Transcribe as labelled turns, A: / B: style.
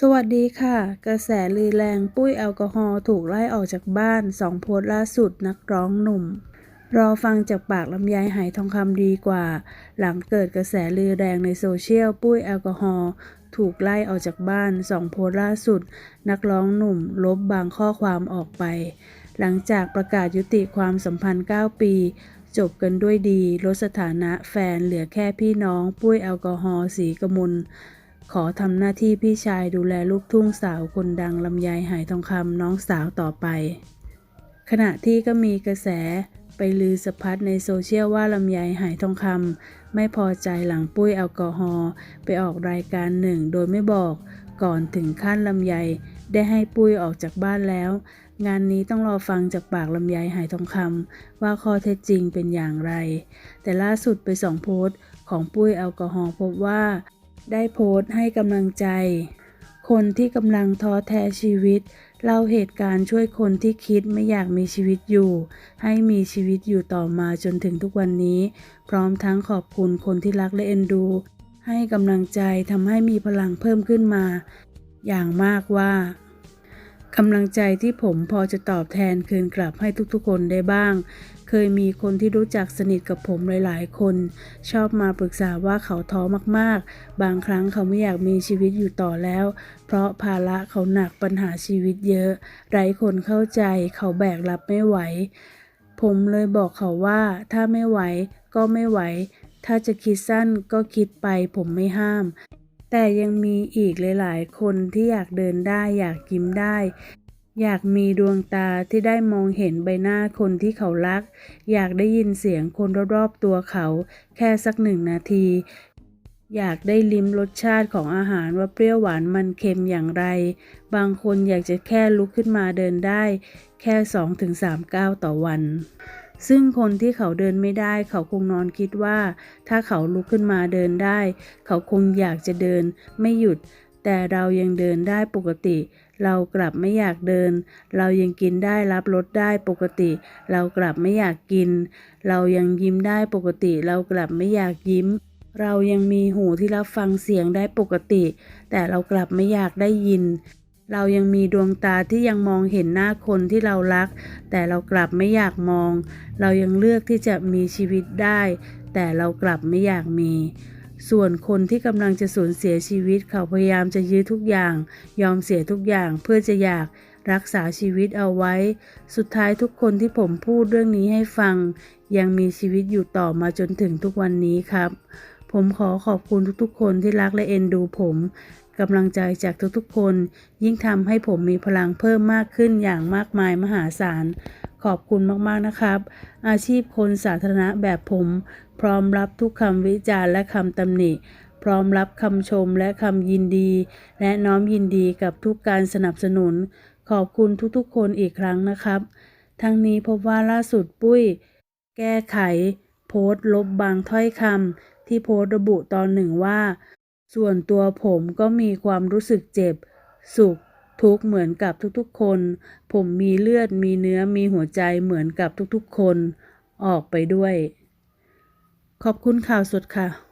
A: สวัสดีค่ะ กระแสลือแรงปุ้ยแอลกอฮอล์ถูกไล่ออกจากบ้านสองโพสต์ล่าสุดนักร้องหนุ่ม รอฟังจากปากลำไยหายทองคำดีกว่า หลังเกิดกระแสลือแรงในโซเชียลปุ้ยแอลกอฮอล์ถูกไล่ออกจากบ้านสองโพสต์ล่าสุด นักร้องหนุ่ม ลบบางข้อความออกไป หลังจากประกาศยุติความสัมพันธ์ 9 ปี จบกันด้วยดีลดสถานะแฟนเหลือแค่พี่น้องปุ้ยแอลกอฮอล์สีกมล ขอทำหน้าที่พี่ชายดูแลลูกทุ่งสาวคนดังลำไยหายทองคำน้องสาวต่อไป ขณะที่ก็มีกระแสไปลือสะพัดในโซเชียลว่าลำไยหายทองคำไม่พอใจหลังปุ้ยแอลกอฮอล์ไปออกรายการหนึ่งโดยไม่บอก ก่อนถึงขั้นลำไยได้ให้ปุ้ยออกจากบ้านแล้ว งานนี้ต้องรอฟังจากปากลำไยหายทองคำว่าข้อเท็จจริงเป็นอย่างไร แต่ล่าสุดไปสองโพสต์ของปุ้ยแอลกอฮอล์พบว่า ได้โพสต์ให้กำลังใจ คนที่กำลังท้อแท้ชีวิต เล่าเหตุการณ์ช่วยคนที่คิดไม่อยากมีชีวิตอยู่ ให้มีชีวิตอยู่ต่อมาจนถึงทุกวันนี้ พร้อมทั้งขอบคุณคนที่รักและเอ็นดู ให้กำลังใจทำให้มีพลังเพิ่มขึ้นมา อย่างมากว่า กำลังใจที่ผมพอจะตอบแทนคืนกลับให้ทุกๆคนได้บ้าง เคยมีคนที่รู้จักสนิทกับผมหลายๆ คน ชอบมาปรึกษาว่าเขาท้อมากๆ บางครั้งเขาไม่อยากมีชีวิตอยู่ต่อแล้ว เพราะภาระเขาหนักปัญหาชีวิตเยอะ ไร้คนเข้าใจ เขาแบกรับไม่ไหว ผมเลยบอกเขาว่าถ้าไม่ไหวก็ไม่ไหว ถ้าจะคิดสั้นก็คิดไปผมไม่ห้าม แต่ยังมีอีกหลายๆ คนที่อยากเดินได้อยากยิ้มได้ อยากมีดวงตาที่ได้มองเห็นใบหน้าคนที่เขารัก อยากได้ยินเสียงคนรอบๆตัวเขา แค่สักหนึ่งนาที อยากได้ลิ้มรสชาติของอาหารว่าเปรี้ยวหวานมันเค็มอย่างไร บางคนอยากจะแค่ลุกขึ้นมาเดินได้ แค่ 2-3ก้าวต่อวัน ซึ่งคนที่เขาเดินไม่ได้ เขาคงนอนคิดว่า ถ้าเขาลุกขึ้นมาเดินได้ เขาคงอยากจะเดิน ไม่หยุด แต่เรายังเดินได้ปกติ เรากลับไม่อยากเดิน เรายังกินได้รับรสได้ปกติ เรากลับไม่อยากกิน เรายังยิ้มได้ปกติ เรากลับไม่อยากยิ้ม เรายังมีหูที่รับฟังเสียงได้ปกติ แต่เรากลับไม่อยากได้ยิน เรายังมีดวงตาที่ยังมองเห็นหน้าคนที่เรารัก แต่เรากลับไม่อยากมอง เรายังเลือกที่จะมีชีวิตได้ แต่เรากลับไม่อยากมี ส่วนคนที่กำลังจะสูญเสียชีวิตเขาพยายามจะยื้อทุกอย่าง ยอมเสียทุกอย่างเพื่อจะอยากรักษาชีวิตเอาไว้ สุดท้ายทุกคนที่ผมพูดเรื่องนี้ให้ฟัง ยังมีชีวิตอยู่ต่อมาจนถึงทุกวันนี้ครับ ผมขอขอบคุณทุกๆ คนที่รักและเอ็นดูผม กำลังใจจากทุกๆคน ยิ่งทำให้ผมมีพลังเพิ่มมากขึ้นอย่างมากมายมหาศาล ขอบคุณมากๆนะครับ อาชีพคนสาธารณะแบบผม พร้อมรับทุกคำวิจารณ์และคำตำหนิ พร้อมรับคำชมและคำยินดี และน้อมยินดีกับทุกการสนับสนุน ขอบคุณทุกๆ คนอีกครั้งนะครับ ทั้งนี้พบว่าล่าสุดปุ้ย แก้ไข โพสต์ลบบางถ้อยคำที่โพสต์ระบุตอนหนึ่งว่า ส่วนตัวผมก็มีความรู้สึกเจ็บ สุข ทุกข์เหมือนกับทุกๆคน ผมมีเลือดมีเนื้อมีหัวใจเหมือนกับทุกๆคน ออกไปด้วย ขอบคุณข่าวสดค่ะ